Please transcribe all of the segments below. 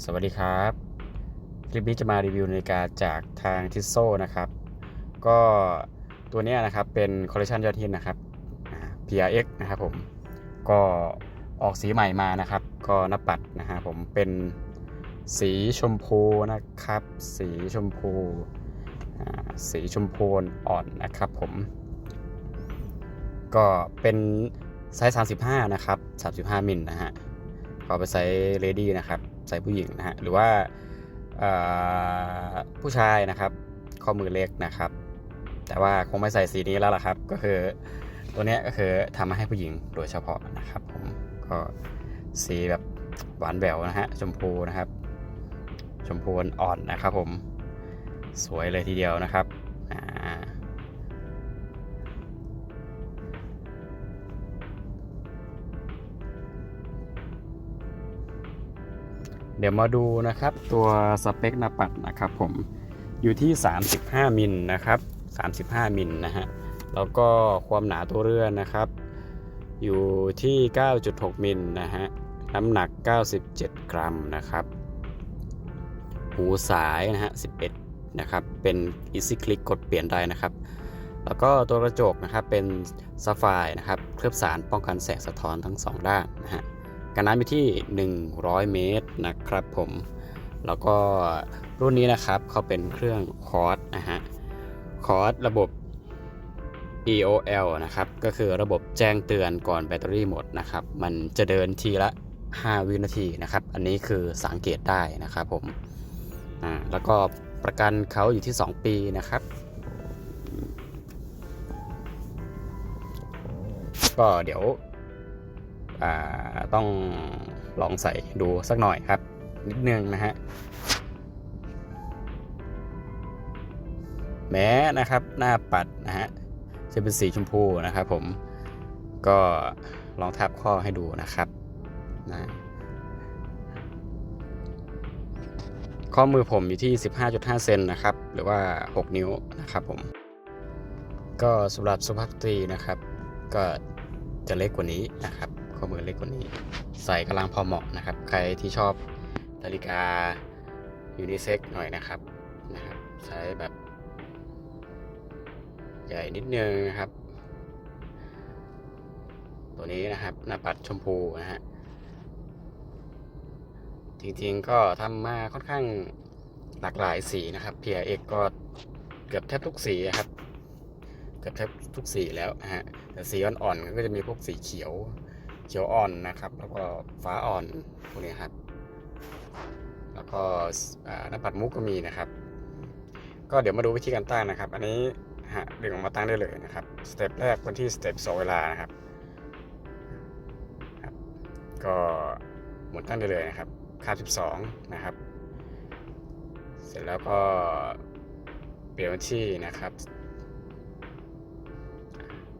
สวัสดีครับ คลิปนี้จะมารีวิวนาฬิกาจากทางทิสโซนะครับ ก็ตัวนี้นะครับเป็นคอลเลคชันยอดฮิตนะครับอ่า PRX นะครับผม ก็ออกสีใหม่มานะครับ ก็หน้าปัดนะฮะผมเป็นสีชมพูนะครับ สีชมพูสีชมพูอ่อนนะครับผม ก็เป็นไซส์ 35 นะครับ 35 มิลนะฮะก็ไปไซส์เลดี้นะครับ ไซส์ผู้หญิงนะฮะหรือว่าผู้ชายนะครับ ข้อมือเล็กนะครับ แต่ว่าคงไม่ใส่สีนี้แล้วล่ะครับ ก็คือตัวนี้ก็คือทำมาให้ผู้หญิงโดยเฉพาะนะครับ ผมก็สีแบบหวานแหววนะฮะชมพูนะครับ ชมพูอ่อนนะครับผมสวยเลยทีเดียวนะครับ เดี๋ยวมาดูนะครับตัวสเปคหน้าปัดนะครับผมอยู่ที่ 35 มิลนะครับ 35 มิลนะฮะ แล้วก็ความหนาตัวเรือนนะครับ อยู่ที่ 9.6 มิลนะฮะ น้ำหนัก 97 กรัมนะครับ หูสายนะฮะ 11 นะครับ เป็น Easy Click กดเปลี่ยนได้นะครับ แล้วก็ตัวกระจกนะครับเป็นซ a ไฟนะครับ เคลือบสารป้องกันแสงสะท้อนทั้ง 2 ด้านนะฮะ กันน้ำอยู่ที่ 100 เมตรนะครับผม แล้วก็รุ่นนี้นะครับเขาเป็นเครื่องคอร์สนะฮะ คอร์สระบบ EOL นะครับ ก็คือระบบแจ้งเตือนก่อนแบตเตอรี่หมดนะครับ มันจะเดินทีละ 5 วินาทีนะครับ อันนี้คือสังเกตได้นะครับผม อ่า แล้วก็ประกันเขาอยู่ที่ 2 ปีนะครับ ก็เดี๋ยว ต้องลองใส่ดูสักหน่อยครับ นิดนึงนะฮะแม้นะครับหน้าปัดนะฮะจะเป็นสีชมพูนะครับผมก็ลองทับข้อให้ดูนะครับนะข้อมือผมอยู่ที่ 15.5 เซนนะครับ หรือว่า 6 นิ้วนะครับผม ก็สำหรับสุภาพสตรีนะครับ ก็จะเล็กกว่านี้นะครับ ข้อมือเล็กกว่านี้ ใส่กำลังพอเหมาะนะครับ ใครที่ชอบนาฬิกายูนิเซ็กหน่อยนะครับนะครับ ใช้แบบใหญ่นิดนึงนะครับ ตัวนี้นะครับหน้าปัดชมพูนะฮะจริงๆก็ทำมาค่อนข้างหลากหลายสีนะครับ PRX ก็เกือบแทบทุกสีนะครับ เกือบแทบทุกสีแล้วฮะแต่สีอ่อนๆก็จะมีพวกสีเขียว เขียวอ่อนนะครับ แล้วก็ฟ้าอ่อนพวกนี้ครับ แล้วก็หน้าปัดมุกก็มีนะครับ ก็เดี๋ยวมาดูวิธีการตั้งนะครับ อันนี้ฮะดึงออกมาตั้งได้เลยนะครับสเต็ปแรกวันที่สเต็ปสองเวลานะครับครับก็หมุนตั้งได้เลยนะครับค่า 12 นะครับ เสร็จแล้วก็เปลี่ยนวันที่นะครับ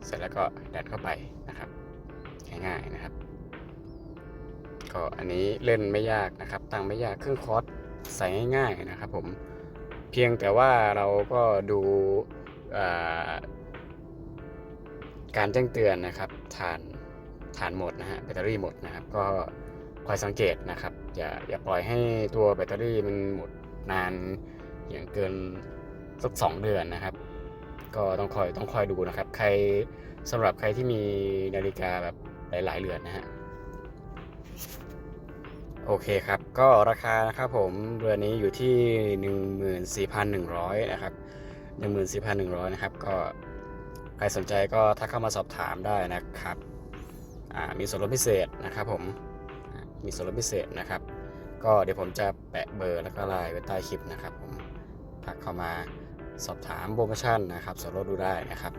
เสร็จแล้วก็ดันเข้าไปนะครับ ง่ายๆนะครับ ก็อันนี้เล่นไม่ยากนะครับ ตั้งไม่ยากเครื่องคอร์สใส่ง่ายๆนะครับ ผมเพียงแต่ว่าเราก็ดูการแจ้งเตือนนะครับฐานฐานหมดนะฮะแบตเตอรี่หมดนะครับ ก็คอยสังเกตนะครับ อย่าอย่าปล่อยให้ตัวแบตเตอรี่มันหมดนานอย่างเกินสักสองเดือนนะครับ ก็ต้องคอยต้องคอยดูนะครับ ใครสำหรับใครที่มีนาฬิกาแบบ หลาย ๆ เรือนนะฮะโอเคครับ ก็ราคานะครับผมเรือนี้อยู่ที่ 14,100 นะครับ 14,100 นะครับ ก็ใครสนใจก็ทักเข้ามาสอบถามได้นะครับ มีส่วนลดพิเศษนะครับผม มีส่วนลดพิเศษนะครับ ก็เดี๋ยวผมจะแปะเบอร์แล้วก็ไลน์ไว้ใต้คลิปนะครับผม ทักเข้ามาสอบถามโปรโมชั่นนะครับ ส่วนลดดูได้นะครับ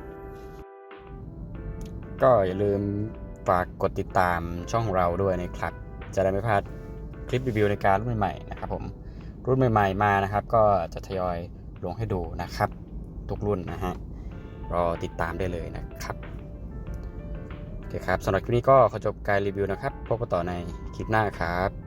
ก็อย่าลืม ฝากกดติดตามช่องของเราด้วยนะครับ จะได้ไม่พลาดคลิปรีวิวในการรุ่นใหม่ๆนะครับผมรุ่นใหม่ๆมานะครับ ก็จะทยอยลงให้ดูนะครับ ทุกรุ่นนะฮะรอติดตามได้เลยนะครับโอเคครับสำหรับคลิปนี้ก็ขอจบการรีวิวนะครับพบกันต่อในคลิปหน้าครับ